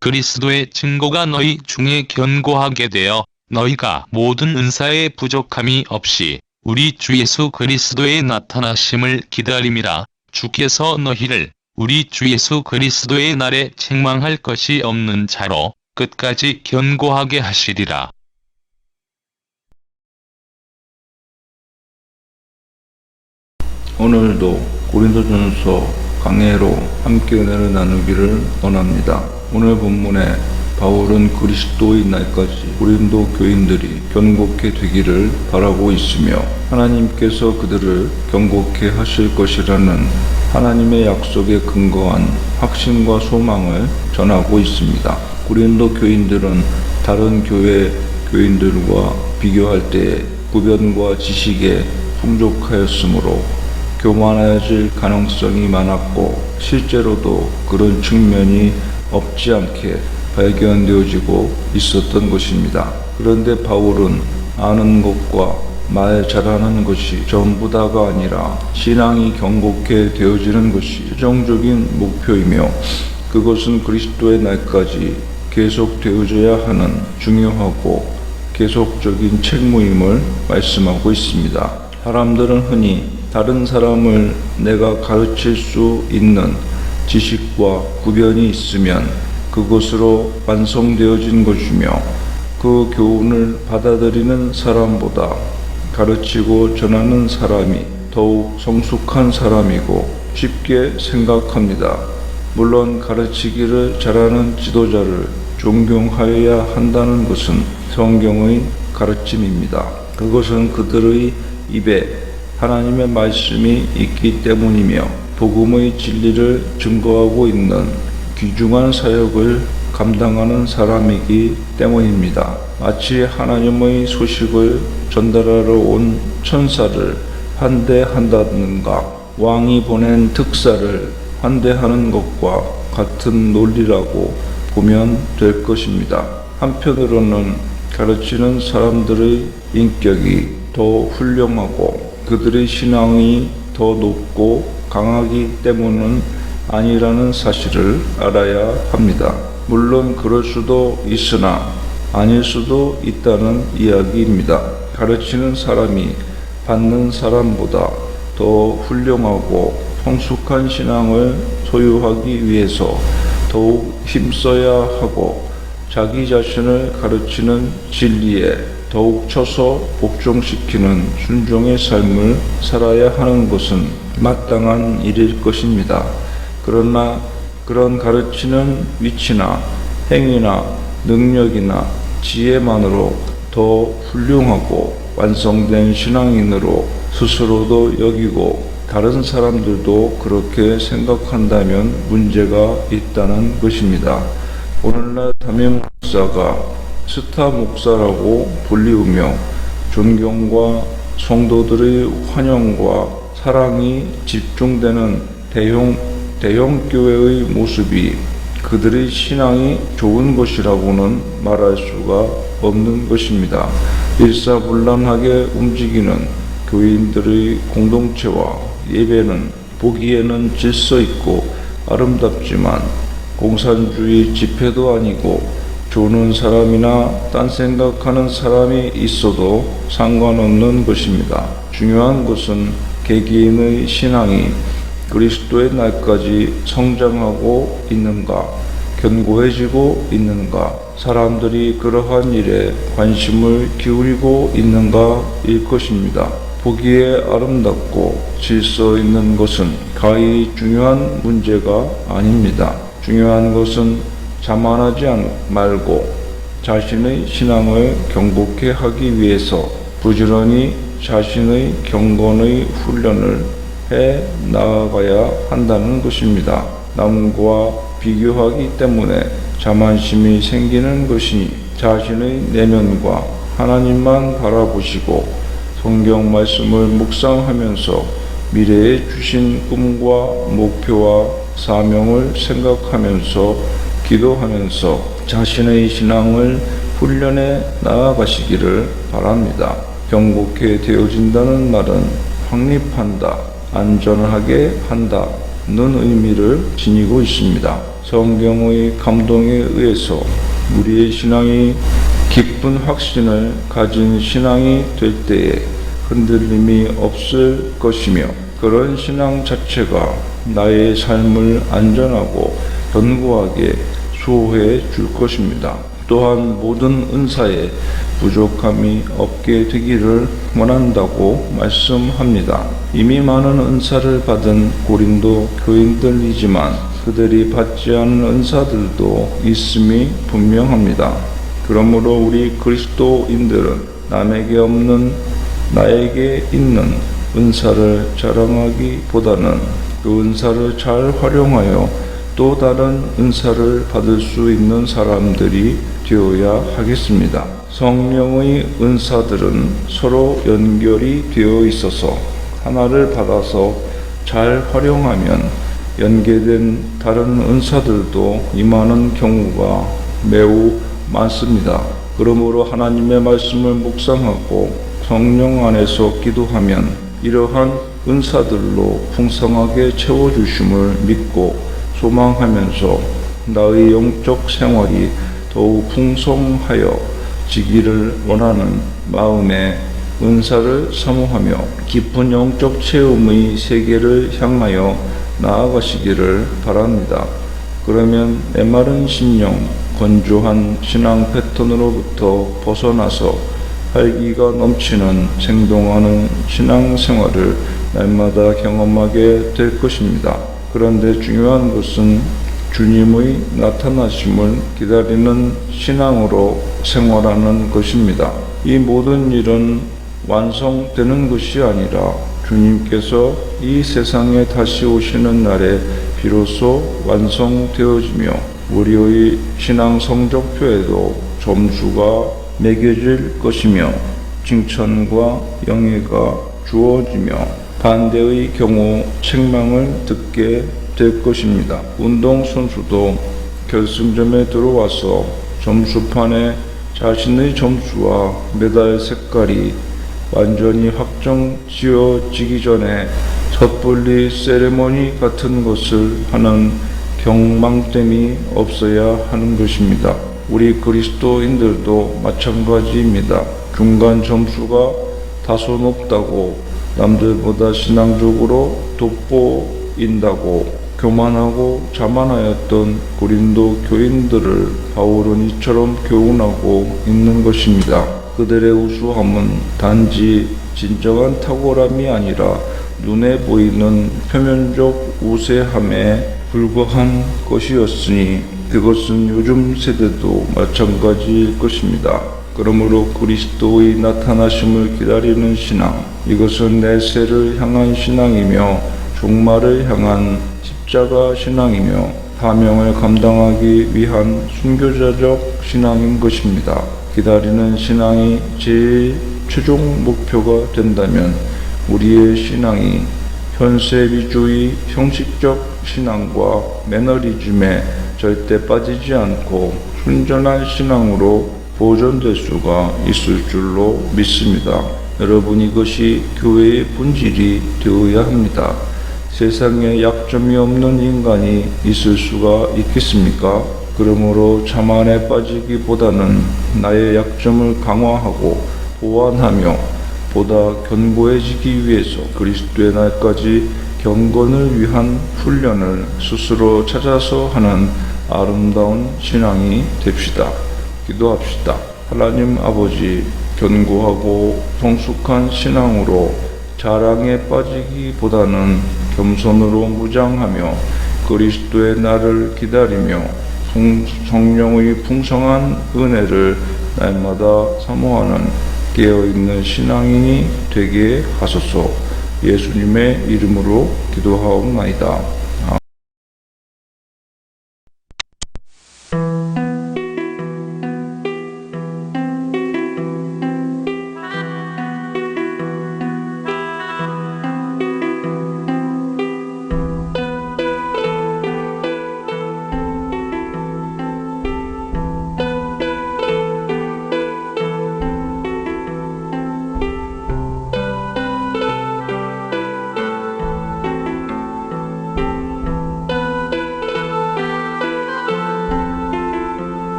그리스도의 증거가 너희 중에 견고하게 되어 너희가 모든 은사의 부족함이 없이 우리 주 예수 그리스도의 나타나심을 기다림이라 주께서 너희를 우리 주 예수 그리스도의 날에 책망할 것이 없는 자로 끝까지 견고하게 하시리라. 오늘도 고린도전서 강해로 함께 은혜를 나누기를 원합니다. 오늘 본문에 바울은 그리스도의 날까지 고린도 교인들이 견고케 되기를 바라고 있으며 하나님께서 그들을 견고케 하실 것이라는 하나님의 약속에 근거한 확신과 소망을 전하고 있습니다. 고린도 교인들은 다른 교회 교인들과 비교할 때에 구변과 지식에 풍족하였으므로 교만해질 가능성이 많았고 실제로도 그런 측면이 없지 않게 발견되어지고 있었던 것입니다. 그런데 바울은 아는 것과 말 잘하는 것이 전부 다가 아니라 신앙이 견고케 되어지는 것이 최종적인 목표이며 그것은 그리스도의 날까지 계속되어져야 하는 중요하고 계속적인 책무임을 말씀하고 있습니다. 사람들은 흔히 다른 사람을 내가 가르칠 수 있는 지식과 구변이 있으면 그것으로 완성되어진 것이며 그 교훈을 받아들이는 사람보다 가르치고 전하는 사람이 더욱 성숙한 사람이고 쉽게 생각합니다. 물론 가르치기를 잘하는 지도자를 존경하여야 한다는 것은 성경의 가르침입니다. 그것은 그들의 입에 하나님의 말씀이 있기 때문이며 복음의 진리를 증거하고 있는 귀중한 사역을 감당하는 사람이기 때문입니다. 마치 하나님의 소식을 전달하러 온 천사를 환대한다든가 왕이 보낸 특사를 환대하는 것과 같은 논리라고 보면 될 것입니다. 한편으로는 가르치는 사람들의 인격이 더 훌륭하고 그들의 신앙이 더 높고 강하기 때문은 아니라는 사실을 알아야 합니다. 물론 그럴 수도 있으나 아닐 수도 있다는 이야기입니다. 가르치는 사람이 받는 사람보다 더 훌륭하고 성숙한 신앙을 소유하기 위해서 더욱 힘써야 하고 자기 자신을 가르치는 진리에 더욱 쳐서 복종시키는 순종의 삶을 살아야 하는 것은 마땅한 일일 것입니다. 그러나 그런 가르치는 위치나 행위나 능력이나 지혜만으로 더 훌륭하고 완성된 신앙인으로 스스로도 여기고 다른 사람들도 그렇게 생각한다면 문제가 있다는 것입니다. 오늘날 담임 목사가 스타 목사라고 불리우며 존경과 성도들의 환영과 사랑이 집중되는 대형 대형 교회의 모습이 그들의 신앙이 좋은 것이라고는 말할 수가 없는 것입니다. 일사불란하게 움직이는 교인들의 공동체와 예배는 보기에는 질서 있고 아름답지만 공산주의 집회도 아니고 조는 사람이나 딴 생각하는 사람이 있어도 상관없는 것입니다. 중요한 것은 개개인의 신앙이 그리스도의 날까지 성장하고 있는가, 견고해지고 있는가, 사람들이 그러한 일에 관심을 기울이고 있는가일 것입니다. 보기에 아름답고 질서 있는 것은 가히 중요한 문제가 아닙니다. 중요한 것은 자만하지 말고 자신의 신앙을 경복해 하기 위해서 부지런히 자신의 경건의 훈련을 해 나아가야 한다는 것입니다. 남과 비교하기 때문에 자만심이 생기는 것이니 자신의 내면과 하나님만 바라보시고 성경 말씀을 묵상하면서 미래에 주신 꿈과 목표와 사명을 생각하면서 기도하면서 자신의 신앙을 훈련해 나아가시기를 바랍니다. 경고케 되어진다는 말은 확립한다, 안전하게 한다 는 의미를 지니고 있습니다. 성경의 감동에 의해서 우리의 신앙이 깊은 확신을 가진 신앙이 될 때에 흔들림이 없을 것이며 그런 신앙 자체가 나의 삶을 안전하고 견고하게 수호해 줄 것입니다. 또한 모든 은사에 부족함이 없게 되기를 원한다고 말씀합니다. 이미 많은 은사를 받은 고린도 교인들이지만 그들이 받지 않은 은사들도 있음이 분명합니다. 그러므로 우리 그리스도인들은 남에게 없는 나에게 있는 은사를 자랑하기보다는 그 은사를 잘 활용하여 또 다른 은사를 받을 수 있는 사람들이 되어야 하겠습니다. 성령의 은사들은 서로 연결이 되어 있어서 하나를 받아서 잘 활용하면 연계된 다른 은사들도 임하는 경우가 매우 많습니다. 그러므로 하나님의 말씀을 묵상하고 성령 안에서 기도하면 이러한 은사들로 풍성하게 채워주심을 믿고 소망하면서 나의 영적 생활이 더욱 풍성하여 지기를 원하는 마음에 은사를 사모하며 깊은 영적 체험의 세계를 향하여 나아가시기를 바랍니다. 그러면 메마른 심령, 건조한 신앙 패턴으로부터 벗어나서 활기가 넘치는 생동하는 신앙 생활을 날마다 경험하게 될 것입니다. 그런데 중요한 것은 주님의 나타나심을 기다리는 신앙으로 생활하는 것입니다. 이 모든 일은 완성되는 것이 아니라 주님께서 이 세상에 다시 오시는 날에 비로소 완성되어지며 우리의 신앙 성적표에도 점수가 매겨질 것이며 칭찬과 영예가 주어지며 반대의 경우 책망을 듣게 될 것입니다. 운동 선수도 결승점에 들어와서 점수판에 자신의 점수와 메달 색깔이 완전히 확정 지어지기 전에 섣불리 세레머니 같은 것을 하는 경망됨이 없어야 하는 것입니다. 우리 그리스도인들도 마찬가지입니다. 중간 점수가 다소 높다고 남들보다 신앙적으로 돋보인다고 교만하고 자만하였던 고린도 교인들을 바울은 이처럼 교훈하고 있는 것입니다. 그들의 우수함은 단지 진정한 탁월함이 아니라 눈에 보이는 표면적 우세함에 불과한 것이었으니 그것은 요즘 세대도 마찬가지일 것입니다. 그러므로 그리스도의 나타나심을 기다리는 신앙, 이것은 내세를 향한 신앙이며 종말을 향한 십자가 신앙이며 사명을 감당하기 위한 순교자적 신앙인 것입니다. 기다리는 신앙이 제일 최종 목표가 된다면 우리의 신앙이 현세 위주의 형식적 신앙과 매너리즘에 절대 빠지지 않고 순전한 신앙으로 보존될 수가 있을 줄로 믿습니다. 여러분 이것이 교회의 본질이 되어야 합니다. 세상에 약점이 없는 인간이 있을 수가 있겠습니까? 그러므로 자만에 빠지기보다는 나의 약점을 강화하고 보완하며 보다 견고해지기 위해서 그리스도의 날까지 경건을 위한 훈련을 스스로 찾아서 하는 아름다운 신앙이 됩시다. 기도합시다. 하나님 아버지 견고하고 성숙한 신앙으로 자랑에 빠지기보다는 겸손으로 무장하며 그리스도의 날을 기다리며 성- 성령의 풍성한 은혜를 날마다 사모하는 깨어있는 신앙인이 되게 하소서 예수님의 이름으로 기도하옵나이다.